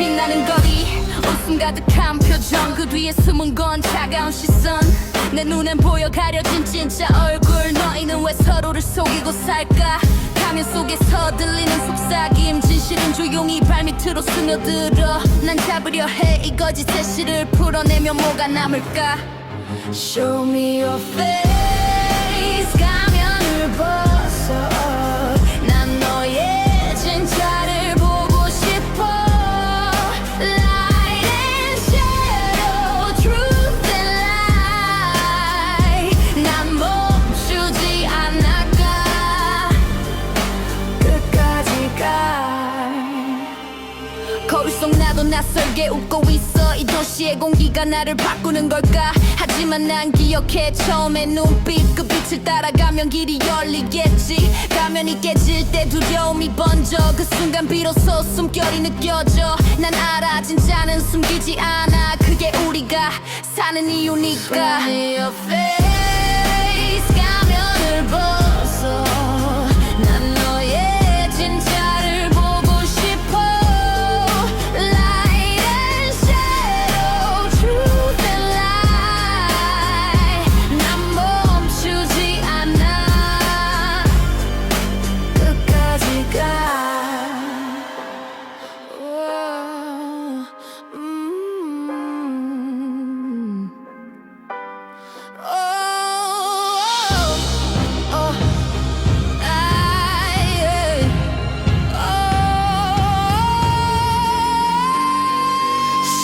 빛나는 거리. 웃음 가득한 표정. 그 뒤에 숨은 건 차가운 시선. 내 눈엔 보여 가려진 진짜 얼굴. 너희는 왜 서로를 속이고 살까? 가면 속에서 들리는 속삭임. 진실은 조용히 발밑으로 스며들어. 난 잡으려 해. 이 거짓의 실을 풀어내면 뭐가 남을까? Show me your face 거울 속 나도 낯설게 웃고 있어. 이 도시의 공기가 나를 바꾸는 걸까? 하지만 난 기억해. 처음에 눈빛 그 빛을 따라가면 길이 열리겠지. 가면이 깨질 때 두려움이 번져. 그 순간 비로소 숨결이 느껴져. 난 알아 진짜는 숨기지 않아. 그게 우리가 사는 이유니까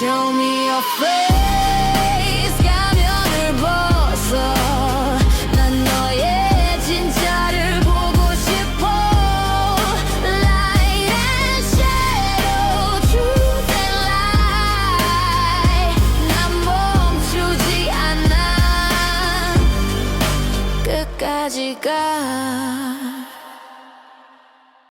Show me your face 가면을 벗어 난 너의 진짜를 보고 싶어 Light and shadow Truth and lie 난 멈추지 않아 끝까지 가